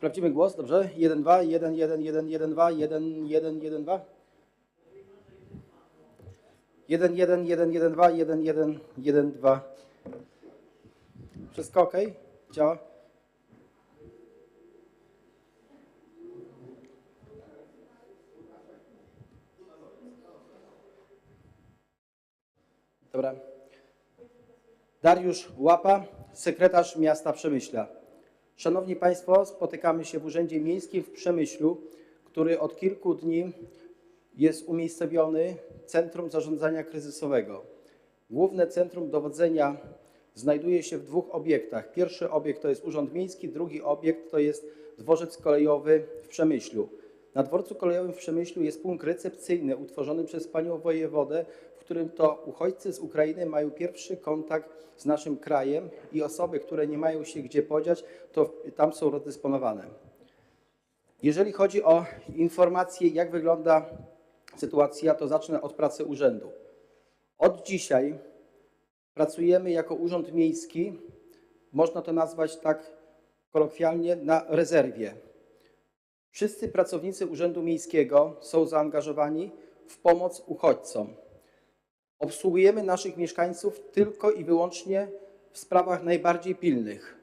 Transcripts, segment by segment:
Sprawdzimy głos, dobrze? 1, 2, 1, 1, 1, 1, 2, 1, 1, 1, 2. 1, 1, 1, 1, 2, 1, 1, 1, 2. Wszystko ok? Działa? Dobra. Dariusz Łapa, sekretarz miasta Przemyśla. Szanowni Państwo, spotykamy się w Urzędzie Miejskim w Przemyślu, który od kilku dni jest umiejscowiony Centrum Zarządzania Kryzysowego. Główne centrum dowodzenia znajduje się w dwóch obiektach. Pierwszy obiekt to jest Urząd Miejski, drugi obiekt to jest dworzec kolejowy w Przemyślu. Na dworcu kolejowym w Przemyślu jest punkt recepcyjny utworzony przez panią wojewodę, którym to uchodźcy z Ukrainy mają pierwszy kontakt z naszym krajem i osoby, które nie mają się gdzie podziać, to tam są rozdysponowane. Jeżeli chodzi o informacje, jak wygląda sytuacja, to zacznę od pracy urzędu. Od dzisiaj pracujemy jako urząd miejski, można to nazwać tak kolokwialnie, na rezerwie. Wszyscy pracownicy Urzędu Miejskiego są zaangażowani w pomoc uchodźcom. Obsługujemy naszych mieszkańców tylko i wyłącznie w sprawach najbardziej pilnych.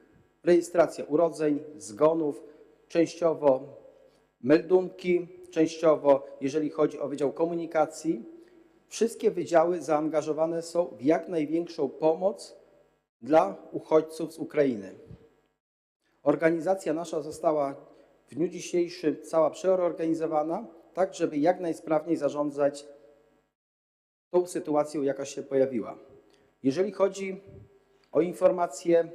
Rejestracja urodzeń, zgonów, częściowo meldunki, częściowo jeżeli chodzi o Wydział Komunikacji. Wszystkie wydziały zaangażowane są w jak największą pomoc dla uchodźców z Ukrainy. Organizacja nasza została w dniu dzisiejszym cała przeorganizowana, tak żeby jak najsprawniej zarządzać tą sytuacją, jaka się pojawiła. Jeżeli chodzi o informację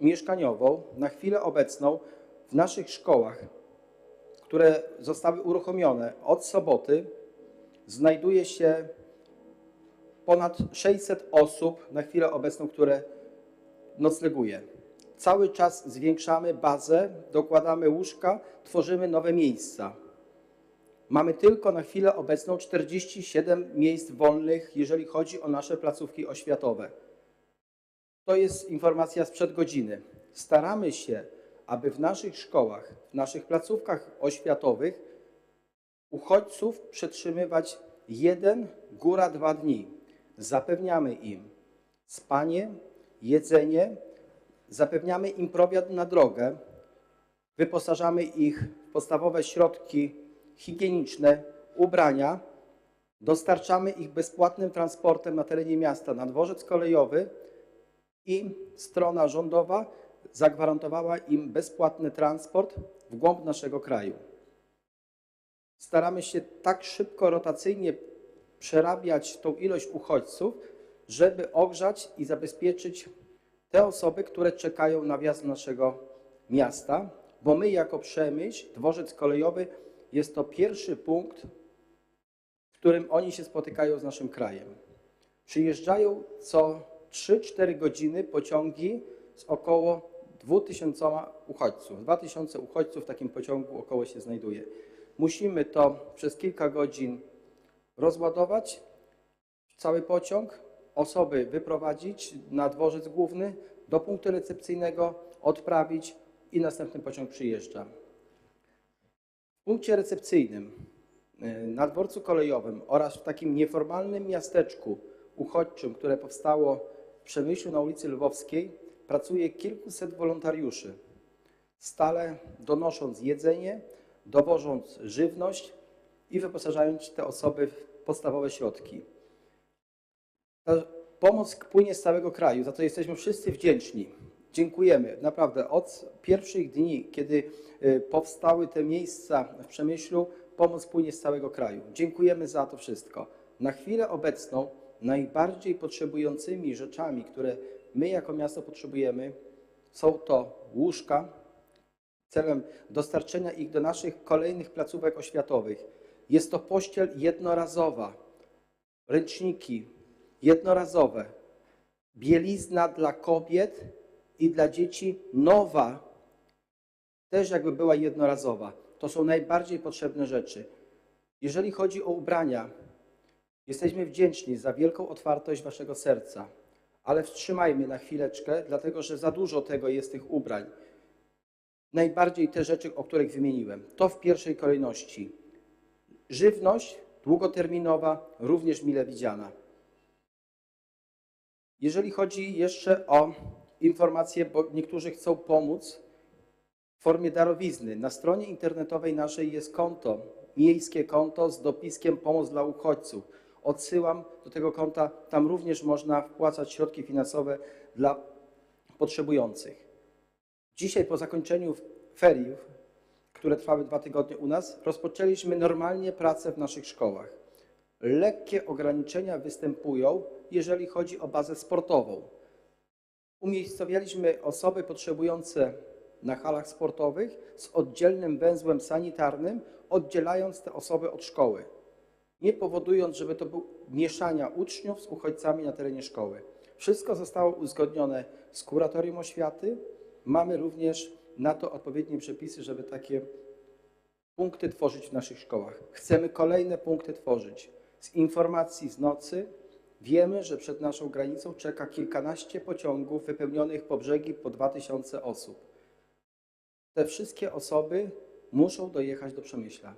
mieszkaniową, na chwilę obecną w naszych szkołach, które zostały uruchomione od soboty, znajduje się ponad 600 osób na chwilę obecną, które nocleguje. Cały czas zwiększamy bazę, dokładamy łóżka, tworzymy nowe miejsca. Mamy tylko na chwilę obecną 47 miejsc wolnych, jeżeli chodzi o nasze placówki oświatowe. To jest informacja sprzed godziny. Staramy się, aby w naszych szkołach, w naszych placówkach oświatowych uchodźców przetrzymywać jeden, góra dwa dni. Zapewniamy im spanie, jedzenie, zapewniamy im prowiant na drogę, wyposażamy ich w podstawowe środki higieniczne, ubrania, dostarczamy ich bezpłatnym transportem na terenie miasta na dworzec kolejowy i strona rządowa zagwarantowała im bezpłatny transport w głąb naszego kraju. Staramy się tak szybko, rotacyjnie przerabiać tą ilość uchodźców, żeby ogrzać i zabezpieczyć te osoby, które czekają na wjazd naszego miasta, bo my jako Przemyśl, dworzec kolejowy, jest to pierwszy punkt, w którym oni się spotykają z naszym krajem. Przyjeżdżają co 3-4 godziny pociągi z około 2000 uchodźców. 2000 uchodźców w takim pociągu około się znajduje. Musimy to przez kilka godzin rozładować, cały pociąg, osoby wyprowadzić na dworzec główny, do punktu recepcyjnego, odprawić i następny pociąg przyjeżdża. W punkcie recepcyjnym y, na dworcu kolejowym oraz w takim nieformalnym miasteczku uchodźczym, które powstało w Przemyślu na ulicy Lwowskiej, pracuje kilkuset wolontariuszy, stale donosząc jedzenie, dowożąc żywność i wyposażając te osoby w podstawowe środki. Ta pomoc płynie z całego kraju, za to jesteśmy wszyscy wdzięczni. Dziękujemy. Naprawdę od pierwszych dni, kiedy y, powstały te miejsca w Przemyślu, pomoc płynie z całego kraju. Dziękujemy za to wszystko. Na chwilę obecną najbardziej potrzebującymi rzeczami, które my jako miasto potrzebujemy, są to łóżka, celem dostarczenia ich do naszych kolejnych placówek oświatowych. Jest to pościel jednorazowa, ręczniki jednorazowe, bielizna dla kobiet i dla dzieci nowa, też jakby była jednorazowa. To są najbardziej potrzebne rzeczy. Jeżeli chodzi o ubrania, jesteśmy wdzięczni za wielką otwartość Waszego serca, ale wstrzymajmy na chwileczkę, dlatego że za dużo tego jest tych ubrań. najbardziej te rzeczy, o których wymieniłem. To w pierwszej kolejności. Żywność długoterminowa, również mile widziana. Jeżeli chodzi jeszcze o informacje, bo niektórzy chcą pomóc w formie darowizny. Na stronie internetowej naszej jest konto, miejskie konto z dopiskiem Pomoc dla uchodźców. Odsyłam do tego konta, tam również można wpłacać środki finansowe dla potrzebujących. Dzisiaj po zakończeniu ferii, które trwały dwa tygodnie u nas, rozpoczęliśmy normalnie pracę w naszych szkołach. Lekkie ograniczenia występują, jeżeli chodzi o bazę sportową. Umiejscowialiśmy osoby potrzebujące na halach sportowych z oddzielnym węzłem sanitarnym, oddzielając te osoby od szkoły, nie powodując, żeby to był mieszania uczniów z uchodźcami na terenie szkoły. Wszystko zostało uzgodnione z kuratorium oświaty. Mamy również na to odpowiednie przepisy, żeby takie punkty tworzyć w naszych szkołach. Chcemy kolejne punkty tworzyć. Z informacji z nocy wiemy, że przed naszą granicą czeka kilkanaście pociągów wypełnionych po brzegi po 2000 osób. Te wszystkie osoby muszą dojechać do Przemyśla.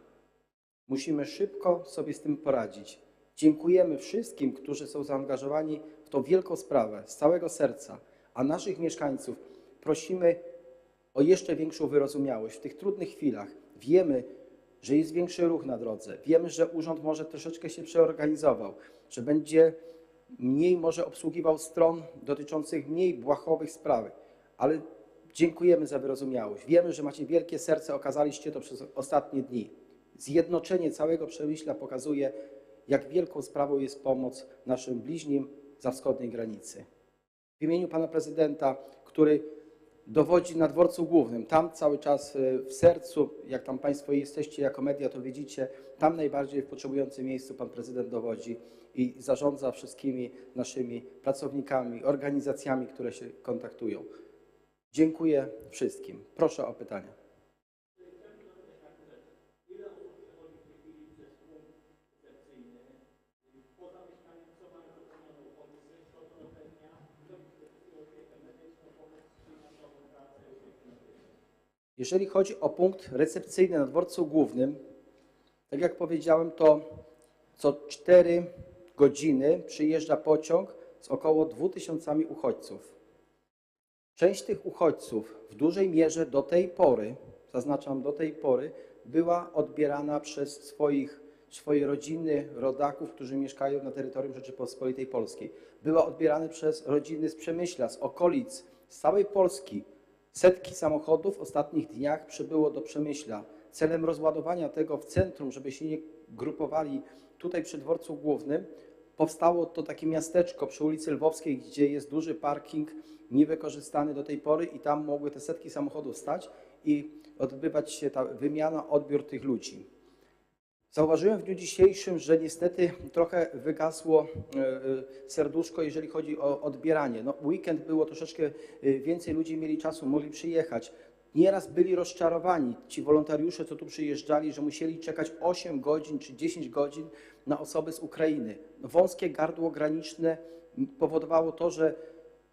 Musimy szybko sobie z tym poradzić. Dziękujemy wszystkim, którzy są zaangażowani w tą wielką sprawę z całego serca, a naszych mieszkańców prosimy o jeszcze większą wyrozumiałość w tych trudnych chwilach. Wiemy, że jest większy ruch na drodze. Wiemy, że urząd może troszeczkę się przeorganizował, że będzie mniej może obsługiwał stron dotyczących mniej błahowych spraw, ale dziękujemy za wyrozumiałość. Wiemy, że macie wielkie serce, okazaliście to przez ostatnie dni. Zjednoczenie całego Przemyśla pokazuje, jak wielką sprawą jest pomoc naszym bliźnim za wschodniej granicy. W imieniu pana prezydenta, który dowodzi na dworcu głównym, tam cały czas e, w sercu, jak tam państwo jesteście jako media, to widzicie, tam najbardziej w potrzebującym miejscu pan prezydent dowodzi i zarządza wszystkimi naszymi pracownikami, organizacjami, które się kontaktują. Dziękuję wszystkim. Proszę o pytania. Jeżeli chodzi o punkt recepcyjny na dworcu głównym, tak jak powiedziałem, to co 4 godziny przyjeżdża pociąg z około 2000 uchodźców. Część tych uchodźców w dużej mierze do tej pory, zaznaczam do tej pory, była odbierana przez swoich, swoje rodziny, rodaków, którzy mieszkają na terytorium Rzeczypospolitej Polskiej. Była odbierana przez rodziny z Przemyśla, z okolic, z całej Polski. Setki samochodów w ostatnich dniach przybyło do Przemyśla. Celem rozładowania tego w centrum, żeby się nie grupowali tutaj przy dworcu głównym, powstało to takie miasteczko przy ulicy Lwowskiej, gdzie jest duży parking niewykorzystany do tej pory i tam mogły te setki samochodów stać i odbywać się ta wymiana, odbiór tych ludzi. Zauważyłem w dniu dzisiejszym, że niestety trochę wygasło e, e, serduszko, jeżeli chodzi o odbieranie. No, weekend było troszeczkę e, więcej ludzi mieli czasu, mogli przyjechać. Nieraz byli rozczarowani ci wolontariusze, co tu przyjeżdżali, że musieli czekać 8 godzin czy 10 godzin na osoby z Ukrainy. Wąskie gardło graniczne powodowało to, że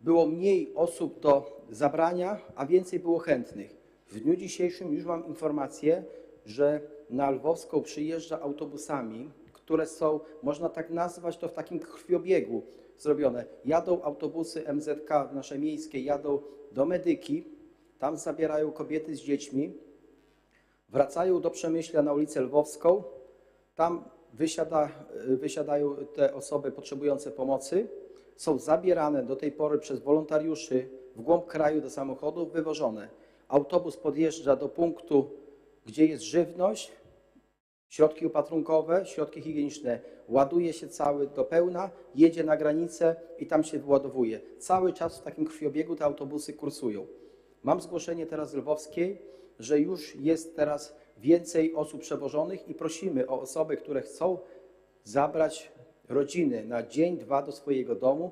było mniej osób do zabrania, a więcej było chętnych. W dniu dzisiejszym już mam informację, że na Lwowską przyjeżdża autobusami, które są, można tak nazwać to w takim krwiobiegu zrobione. Jadą autobusy MZK nasze miejskie, jadą do Medyki, tam zabierają kobiety z dziećmi, wracają do Przemyśla na ulicę Lwowską, tam wysiada, wysiadają te osoby potrzebujące pomocy, są zabierane do tej pory przez wolontariuszy w głąb kraju do samochodów, wywożone. Autobus podjeżdża do punktu, gdzie jest żywność, środki opatrunkowe, środki higieniczne. Ładuje się cały do pełna, jedzie na granicę i tam się wyładowuje. Cały czas w takim krwiobiegu te autobusy kursują. Mam zgłoszenie teraz z Lwowskiej, że już jest teraz więcej osób przewożonych i prosimy o osoby, które chcą zabrać rodziny na dzień, dwa do swojego domu,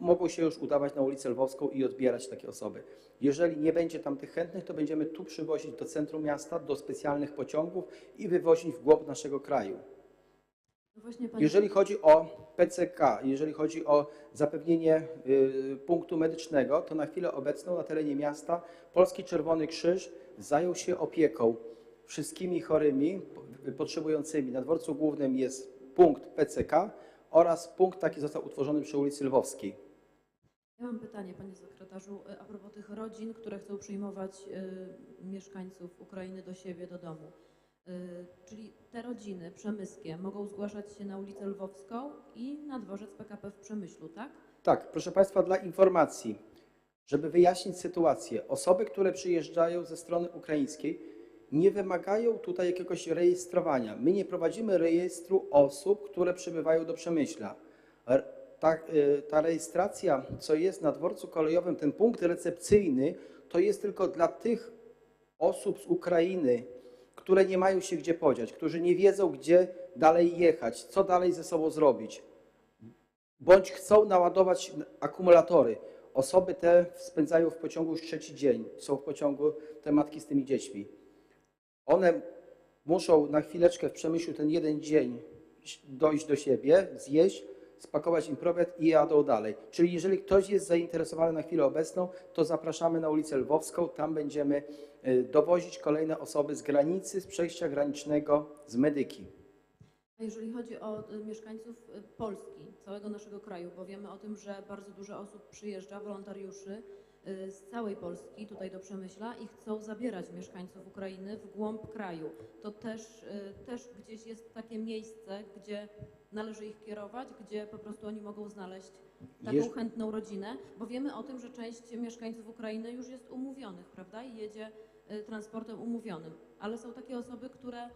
mogą się już udawać na ulicę Lwowską i odbierać takie osoby. Jeżeli nie będzie tam tych chętnych, to będziemy tu przywozić do centrum miasta, do specjalnych pociągów i wywozić w głąb naszego kraju. No Jeżeli chodzi o PCK, jeżeli chodzi o zapewnienie y, punktu medycznego, to na chwilę obecną na terenie miasta Polski Czerwony Krzyż zajął się opieką wszystkimi chorymi po- potrzebującymi. Na dworcu głównym jest punkt PCK oraz punkt taki został utworzony przy ulicy Lwowskiej. ja mam pytanie panie sekretarzu e, a propos tych rodzin, które chcą przyjmować mieszkańców Ukrainy do siebie, do domu. Rodziny przemyskie mogą zgłaszać się na ulicę Lwowską i na dworzec PKP w Przemyślu, tak? Tak, proszę Państwa, dla informacji, żeby wyjaśnić sytuację, osoby, które przyjeżdżają ze strony ukraińskiej, nie wymagają tutaj jakiegoś rejestrowania. My nie prowadzimy rejestru osób, które przybywają do Przemyśla. Ta, y, ta rejestracja, co jest na dworcu kolejowym, ten punkt recepcyjny, to jest tylko dla tych osób z Ukrainy, które nie mają się gdzie podziać, którzy nie wiedzą, gdzie dalej jechać, co dalej ze sobą zrobić bądź chcą naładować akumulatory. Osoby te spędzają w pociągu już trzeci dzień, są w pociągu te matki z tymi dziećmi. One muszą na chwileczkę w przemyśle ten jeden dzień dojść do siebie, zjeść, spakować im prowiant i jadą dalej. Czyli jeżeli ktoś jest zainteresowany na chwilę obecną, to zapraszamy na ulicę Lwowską, tam będziemy dowozić kolejne osoby z granicy, z przejścia granicznego z Medyki. A jeżeli chodzi o y, mieszkańców y, Polski, całego naszego kraju, bo wiemy o tym, że bardzo dużo osób przyjeżdża, wolontariuszy y, z całej Polski tutaj do Przemyśla i chcą zabierać mieszkańców Ukrainy w głąb kraju. To też, y, też gdzieś jest takie miejsce, gdzie należy ich kierować, gdzie po prostu oni mogą znaleźć taką Jeż- chętną rodzinę, bo wiemy o tym, że część mieszkańców Ukrainy już jest umówionych, prawda, i jedzie y, transportem umówionym, ale są takie osoby, które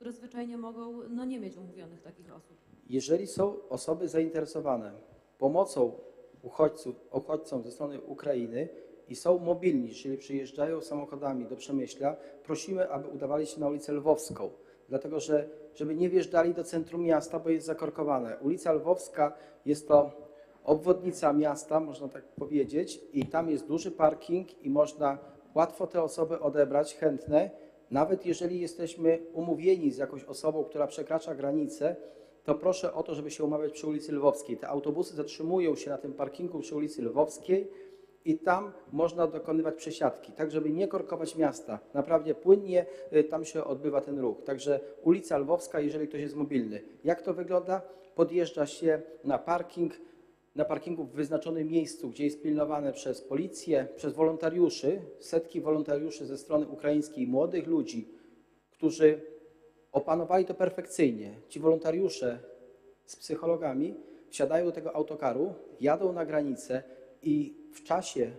które zwyczajnie mogą no, nie mieć umówionych takich osób. Jeżeli są osoby zainteresowane pomocą uchodźców, uchodźcom ze strony Ukrainy i są mobilni, czyli przyjeżdżają samochodami do Przemyśla, prosimy, aby udawali się na ulicę Lwowską, dlatego że żeby nie wjeżdżali do centrum miasta, bo jest zakorkowane. Ulica Lwowska jest to obwodnica miasta, można tak powiedzieć, i tam jest duży parking i można łatwo te osoby odebrać, chętne. Nawet jeżeli jesteśmy umówieni z jakąś osobą, która przekracza granicę, to proszę o to, żeby się umawiać przy ulicy Lwowskiej. Te autobusy zatrzymują się na tym parkingu przy ulicy Lwowskiej i tam można dokonywać przesiadki, tak żeby nie korkować miasta. Naprawdę płynnie y, tam się odbywa ten ruch. Także ulica Lwowska, jeżeli ktoś jest mobilny. Jak to wygląda? Podjeżdża się na parking, na parkingu w wyznaczonym miejscu, gdzie jest pilnowane przez policję, przez wolontariuszy, setki wolontariuszy ze strony ukraińskiej, młodych ludzi, którzy opanowali to perfekcyjnie. Ci wolontariusze z psychologami wsiadają do tego autokaru, jadą na granicę i w czasie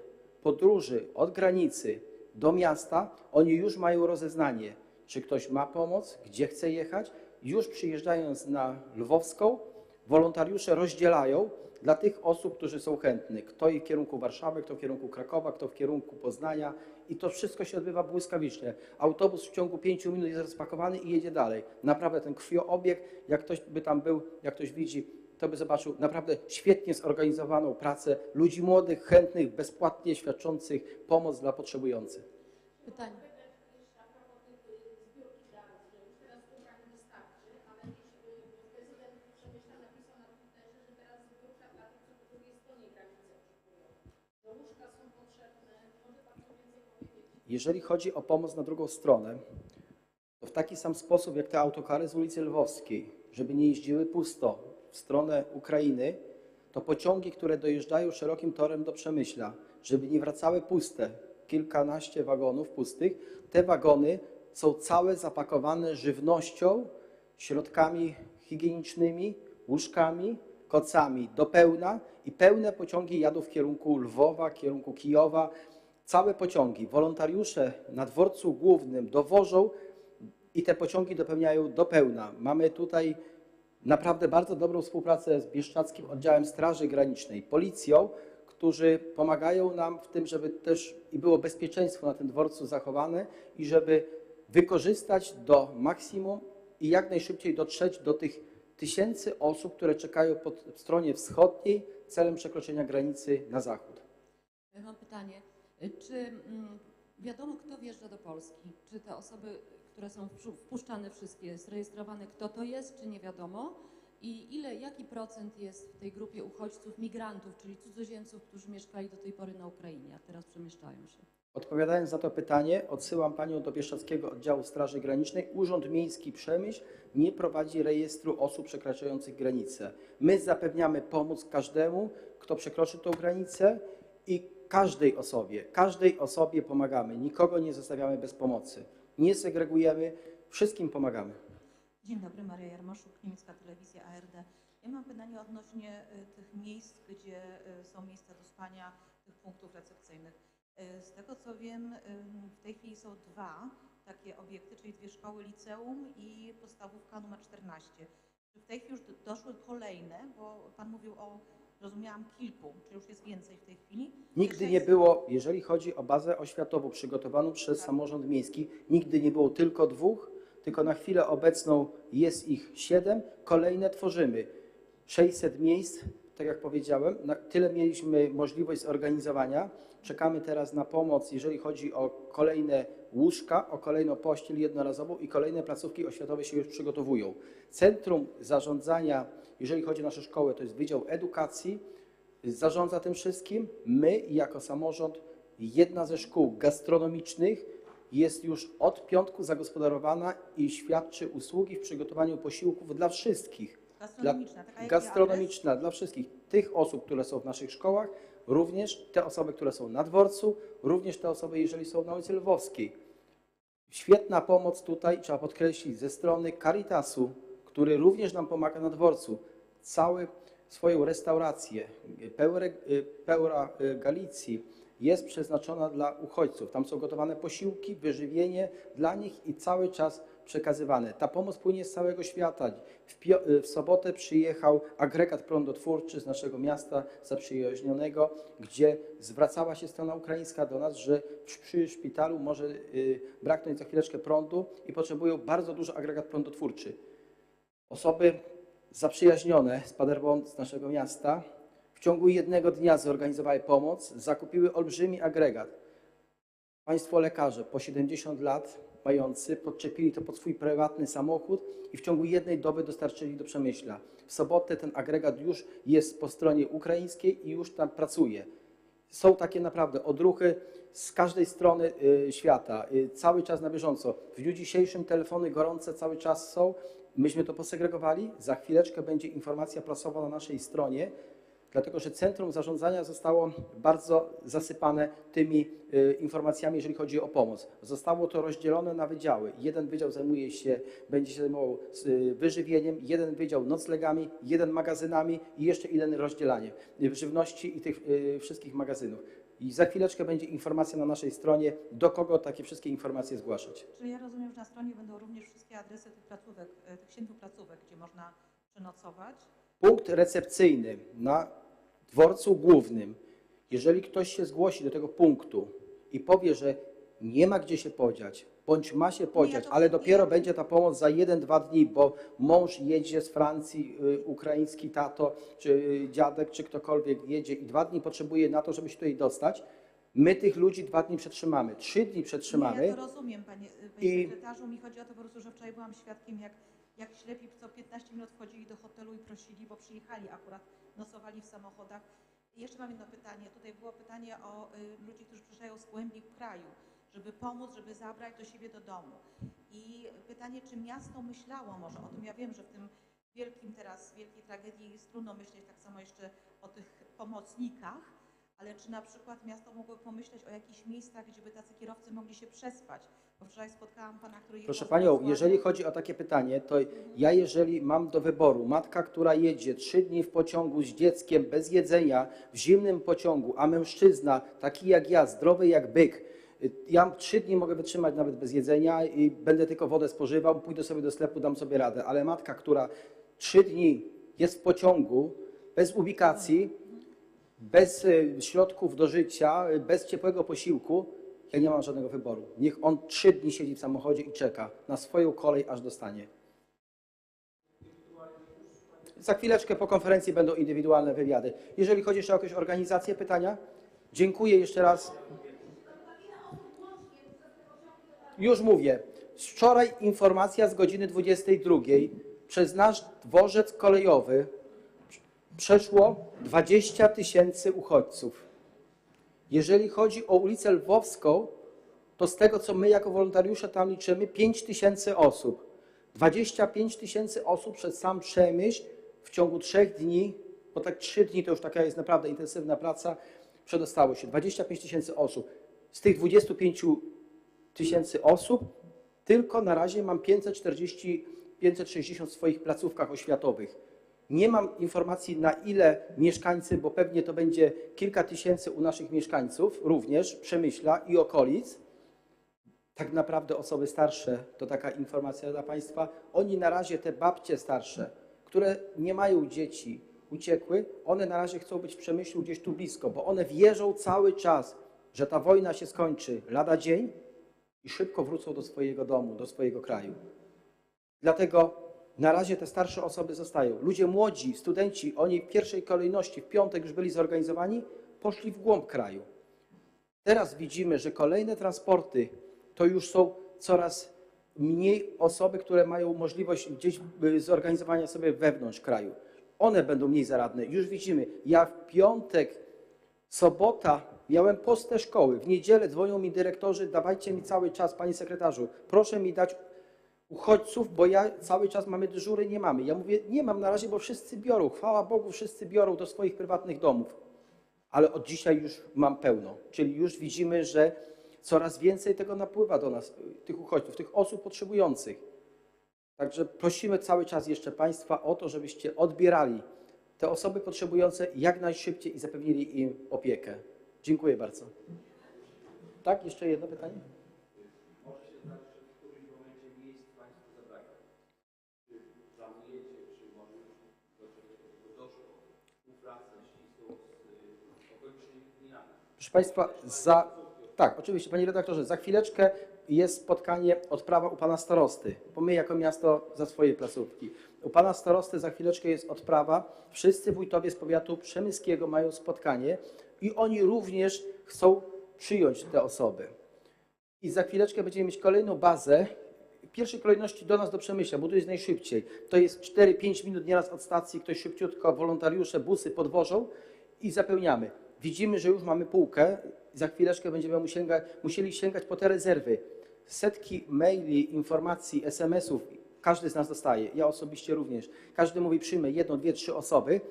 podróży od granicy do miasta oni już mają rozeznanie, czy ktoś ma pomoc, gdzie chce jechać. Już przyjeżdżając na Lwowską, wolontariusze rozdzielają dla tych osób, którzy są chętni. Kto w kierunku Warszawy, kto w kierunku Krakowa, kto w kierunku Poznania i to wszystko się odbywa błyskawicznie. Autobus w ciągu pięciu minut jest rozpakowany i jedzie dalej. Naprawdę ten krwiobieg, jak ktoś by tam był, jak ktoś widzi, to by zobaczył naprawdę świetnie zorganizowaną pracę ludzi młodych, chętnych, bezpłatnie świadczących pomoc dla potrzebujących. Pytanie. Jeżeli chodzi o pomoc na drugą stronę, to w taki sam sposób jak te autokary z ulicy Lwowskiej, żeby nie jeździły pusto w stronę Ukrainy, to pociągi, które dojeżdżają szerokim torem do Przemyśla, żeby nie wracały puste, kilkanaście wagonów pustych, te wagony są całe zapakowane żywnością, środkami higienicznymi, łóżkami, kocami do pełna i pełne pociągi jadą w kierunku Lwowa, kierunku Kijowa, całe pociągi. Wolontariusze na dworcu głównym dowożą i te pociągi dopełniają do pełna. Mamy tutaj naprawdę bardzo dobrą współpracę z Bieszczadzkim Oddziałem Straży Granicznej, policją, którzy pomagają nam w tym, żeby też i było bezpieczeństwo na tym dworcu zachowane i żeby wykorzystać do maksimum i jak najszybciej dotrzeć do tych tysięcy osób, które czekają po stronie wschodniej celem przekroczenia granicy na zachód. Mam pytanie, czy mm, wiadomo, kto wjeżdża do Polski? Czy te osoby, które są wpuszczane wszystkie, zrejestrowane, kto to jest, czy nie wiadomo? I ile, jaki procent jest w tej grupie uchodźców, migrantów, czyli cudzoziemców, którzy mieszkali do tej pory na Ukrainie, a teraz przemieszczają się? Odpowiadając na to pytanie, odsyłam Panią do Bieszczadzkiego Oddziału Straży Granicznej. Urząd Miejski Przemyśl nie prowadzi rejestru osób przekraczających granicę. My zapewniamy pomoc każdemu, kto przekroczy tą granicę i każdej osobie, każdej osobie pomagamy. Nikogo nie zostawiamy bez pomocy. Nie segregujemy, wszystkim pomagamy. Dzień dobry, Maria Jarmoszuk, niemiecka telewizja ARD. Ja mam pytanie odnośnie y, tych miejsc, gdzie y, są miejsca do spania, tych punktów recepcyjnych. Y, Z tego co wiem, w tej chwili są dwa takie obiekty, czyli dwie szkoły, liceum i podstawówka numer 14. Czy w tej chwili już do- doszły kolejne, bo Pan mówił o, rozumiałam, kilku, czy już jest więcej w tej chwili? Nigdy nie było, jeżeli chodzi o bazę oświatową przygotowaną przez Tak. samorząd miejski, nigdy nie było tylko dwóch, tylko na chwilę obecną jest ich siedem, kolejne tworzymy. 600 miejsc, tak jak powiedziałem, tyle mieliśmy możliwość zorganizowania. Czekamy teraz na pomoc, jeżeli chodzi o kolejne łóżka, o kolejną pościel jednorazową i kolejne placówki oświatowe się już przygotowują. Centrum zarządzania, jeżeli chodzi o nasze szkoły, to jest Wydział Edukacji, zarządza tym wszystkim. My, jako samorząd, jedna ze szkół gastronomicznych jest już od piątku zagospodarowana i świadczy usługi w przygotowaniu posiłków dla wszystkich. Gastronomiczna, taka jak Gastronomiczna dla wszystkich tych osób, które są w naszych szkołach, również te osoby, które są na dworcu, również te osoby, jeżeli są na ulicy Lwowskiej. Świetna pomoc tutaj, trzeba podkreślić, ze strony Caritasu, który również nam pomaga na dworcu. Całą swoją restaurację, Peure, Peura y, Galicji, jest przeznaczona dla uchodźców. Tam są gotowane posiłki, wyżywienie dla nich i cały czas przekazywane. Ta pomoc płynie z całego świata. W, y, w sobotę przyjechał agregat prądotwórczy z naszego miasta zaprzyjaźnionego, gdzie zwracała się strona ukraińska do nas, że przy szpitalu może y, braknąć za chwileczkę prądu i potrzebują bardzo dużo agregat prądotwórczy. Osoby zaprzyjaźnione z Paderborn, z naszego miasta, w ciągu jednego dnia zorganizowały pomoc, zakupiły olbrzymi agregat. Państwo lekarze po 70 lat mający podczepili to pod swój prywatny samochód i w ciągu jednej doby dostarczyli do Przemyśla. W sobotę ten agregat już jest po stronie ukraińskiej i już tam pracuje. Są takie naprawdę odruchy z każdej strony y, świata, y, cały czas na bieżąco. W dniu dzisiejszym telefony gorące cały czas są. Myśmy to posegregowali. Za chwileczkę będzie informacja prasowa na naszej stronie, dlatego że centrum zarządzania zostało bardzo zasypane tymi y, informacjami, jeżeli chodzi o pomoc. Zostało to rozdzielone na wydziały. Jeden wydział zajmuje się, będzie się zajmował y, wyżywieniem, jeden wydział noclegami, jeden magazynami i jeszcze jeden rozdzielanie y, żywności i tych wszystkich magazynów. I za chwileczkę będzie informacja na naszej stronie, do kogo takie wszystkie informacje zgłaszać. Czyli ja rozumiem, że na stronie będą również wszystkie adresy tych placówek, e, tych siedmiu placówek, gdzie można przenocować. Punkt recepcyjny na dworcu głównym. Jeżeli ktoś się zgłosi do tego punktu i powie, że nie ma gdzie się podziać, bądź ma się podziać, ale dopiero będzie ta pomoc za jeden, dwa dni, bo mąż jedzie z Francji, y, ukraiński tato, czy y, dziadek, czy ktokolwiek jedzie i dwa dni potrzebuje na to, żeby się tutaj dostać, my tych ludzi dwa dni przetrzymamy, trzy dni przetrzymamy. Nie, ja to rozumiem, panie, panie I- sekretarzu. Mi chodzi o to po prostu, że wczoraj byłam świadkiem, jak, jak ślepi co 15 minut wchodzili do hotelu i prosili, bo przyjechali akurat, nocowali w samochodach. I jeszcze mam jedno pytanie. Tutaj było pytanie o y, ludzi, którzy przyjeżdżają z głębi kraju, żeby pomóc, żeby zabrać do siebie do domu. I pytanie, czy miasto myślało może o tym? Ja wiem, że w tym wielkim teraz, wielkiej tragedii jest trudno myśleć tak samo jeszcze o tych pomocnikach, ale czy na przykład miasto mogło pomyśleć o jakichś miejscach, gdzie by tacy kierowcy mogli się przespać? Bo wczoraj spotkałam pana, który Proszę Panią, jeżeli chodzi o takie pytanie, to ja jeżeli mam do wyboru matka, która jedzie trzy dni w pociągu z dzieckiem bez jedzenia, w zimnym pociągu, a mężczyzna taki jak ja, zdrowy jak byk, ja trzy dni mogę wytrzymać nawet bez jedzenia i będę tylko wodę spożywał, pójdę sobie do sklepu, dam sobie radę, ale matka, która trzy dni jest w pociągu, bez ubikacji, bez y, środków do życia, bez ciepłego posiłku, ja nie mam żadnego wyboru. Niech on trzy dni siedzi w samochodzie i czeka na swoją kolej, aż dostanie. Za chwileczkę po konferencji będą indywidualne wywiady. Jeżeli chodzi jeszcze o jakąś organizację, pytania? Dziękuję jeszcze raz. Już mówię. Wczoraj informacja z godziny 22. przez nasz dworzec kolejowy przeszło 20 tysięcy uchodźców. Jeżeli chodzi o ulicę Lwowską, to z tego, co my jako wolontariusze tam liczymy, 5 tysięcy osób. 25 tysięcy osób przez sam Przemyśl w ciągu trzech dni, bo tak trzy dni to już taka jest naprawdę intensywna praca, przedostało się. 25 tysięcy osób. Z tych 25 tysięcy osób tylko na razie mam 540, 560 w swoich placówkach oświatowych. Nie mam informacji na ile mieszkańcy, bo pewnie to będzie kilka tysięcy u naszych mieszkańców również, Przemyśla i okolic. Tak naprawdę osoby starsze, to taka informacja dla Państwa, oni na razie, te babcie starsze, które nie mają dzieci, uciekły, one na razie chcą być w Przemyślu gdzieś tu blisko, bo one wierzą cały czas, że ta wojna się skończy lada dzień i szybko wrócą do swojego domu, do swojego kraju. Dlatego na razie te starsze osoby zostają. Ludzie młodzi, studenci, oni w pierwszej kolejności w piątek już byli zorganizowani, poszli w głąb kraju. Teraz widzimy, że kolejne transporty to już są coraz mniej osoby, które mają możliwość gdzieś y, zorganizowania sobie wewnątrz kraju. One będą mniej zaradne. Już widzimy, ja w piątek, sobota miałem postę szkoły. W niedzielę dzwonią mi dyrektorzy, dawajcie mi cały czas, panie sekretarzu, proszę mi dać uchodźców, bo ja cały czas mamy dyżury, nie mamy. Ja mówię, nie mam na razie, bo wszyscy biorą. Chwała Bogu, wszyscy biorą do swoich prywatnych domów. Ale od dzisiaj już mam pełno. Czyli już widzimy, że coraz więcej tego napływa do nas, tych uchodźców, tych osób potrzebujących. Także prosimy cały czas jeszcze Państwa o to, żebyście odbierali te osoby potrzebujące jak najszybciej i zapewnili im opiekę. Dziękuję bardzo. Tak, jeszcze jedno pytanie? Proszę Państwa, za, tak, oczywiście, Panie redaktorze, za chwileczkę jest spotkanie, odprawa u Pana Starosty, bo my jako miasto za swoje placówki. U Pana Starosty za chwileczkę jest odprawa. Wszyscy wójtowie z powiatu przemyskiego mają spotkanie i oni również chcą przyjąć te osoby. I za chwileczkę będziemy mieć kolejną bazę. W pierwszej kolejności do nas do Przemyśla, bo jest najszybciej. To jest 4-5 minut nieraz od stacji, ktoś szybciutko, wolontariusze, busy podwożą i zapełniamy. Widzimy, że już mamy półkę. Za chwileczkę będziemy mu sięga, musieli sięgać po te rezerwy. Setki maili, informacji, SMS-ów każdy z nas dostaje. Ja osobiście również. Każdy mówi, przyjmę jedną, dwie, trzy osoby.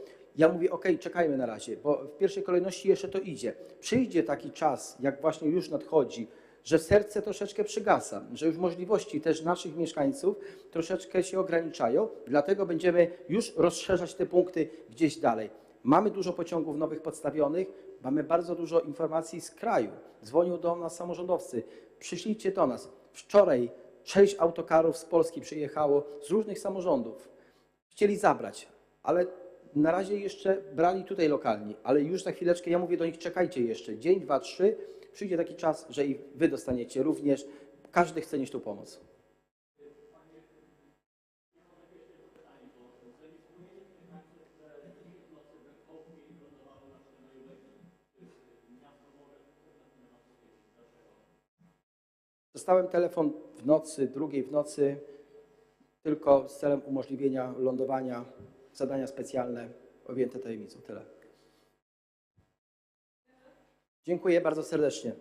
Ja mówię, ok, czekajmy na razie, bo w pierwszej kolejności jeszcze to idzie. Przyjdzie taki czas, jak właśnie już nadchodzi, że serce troszeczkę przygasa, że już możliwości też naszych mieszkańców troszeczkę się ograniczają, dlatego będziemy już rozszerzać te punkty gdzieś dalej. Mamy dużo pociągów nowych podstawionych, mamy bardzo dużo informacji z kraju. Dzwonią do nas samorządowcy, przyślijcie do nas. Wczoraj sześć autokarów z Polski przyjechało z różnych samorządów. Chcieli zabrać, ale na razie jeszcze brali tutaj lokalni, ale już za chwileczkę ja mówię do nich, czekajcie jeszcze, dzień, dwa, trzy, przyjdzie taki czas, że i wy dostaniecie również. Każdy chce nieść tu pomoc. Dostałem telefon w nocy, drugiej w nocy, tylko z celem umożliwienia lądowania, zadania specjalne objęte tajemnicą. Tyle. Dziękuję bardzo serdecznie.